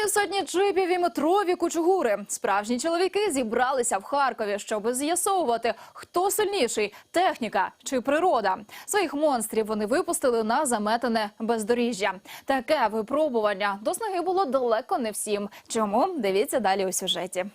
Півсотні джипів і метрові кучугури. Справжні чоловіки зібралися в Харкові, щоб з'ясовувати, хто сильніший техніка чи природа. Своїх монстрів вони випустили на заметене бездоріжжя. Таке випробування до снаги було далеко не всім. Чому дивіться далі у сюжеті.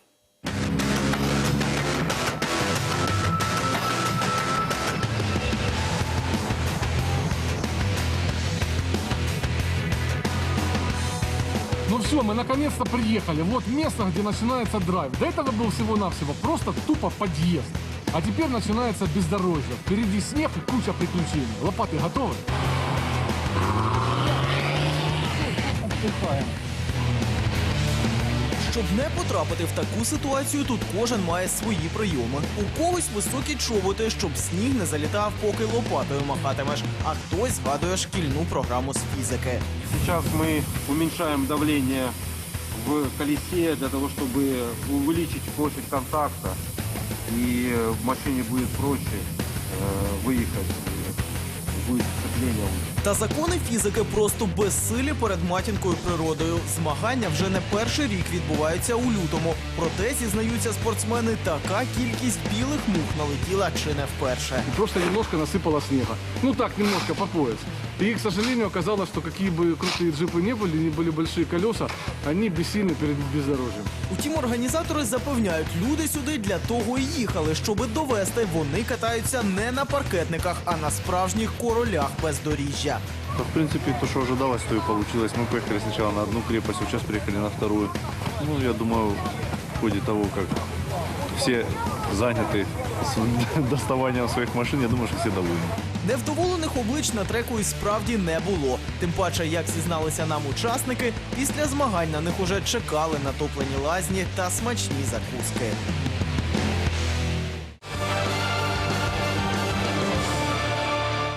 Ну все, мы наконец-то приехали. Вот место, где начинается драйв. До этого был всего-навсего просто тупо подъезд. А теперь начинается бездорожье. Впереди снег и куча приключений. Лопаты готовы? Щоб не потрапити в таку ситуацію, тут кожен має свої прийоми. У когось високі чоботи, щоб сніг не залітав, поки лопатою махатимеш, а хтось згадує шкільну програму з фізики. Сейчас мы уменьшаем давление в колесе для того, чтобы увеличить площадь контакта. И э, в машине будет проще э, выехать, и будет сцепление лучше. Та закони фізики просто безсилі перед матінкою природою. Змагання вже не перший рік відбуваються у лютому. Проте зізнаються спортсмени, така кількість білих мух налетіла чи не вперше. Просто немножко насипала снігу. Ну так, немножко по пояс. И, к сожалению, оказалось, что какие бы крутые джипы не были, не были большие колеса, они бессильны перед бездорожьем. Утім, організатори запевняють, люди сюди для того і їхали, щоби довести, вони катаються не на паркетниках, а на справжніх королях бездоріжжя. Да, в принципе, то, что ожидалось, то и получилось. Мы поехали сначала на одну крепость, сейчас приехали на вторую. Ну, я думаю, в ходе того, как все заняты с своїх машин, я думаю, що всі довольні. Невдоволених облич на треку і справді не було. Тим паче, як зізналися нам учасники, після змагань на них уже чекали натоплені лазні та смачні закуски.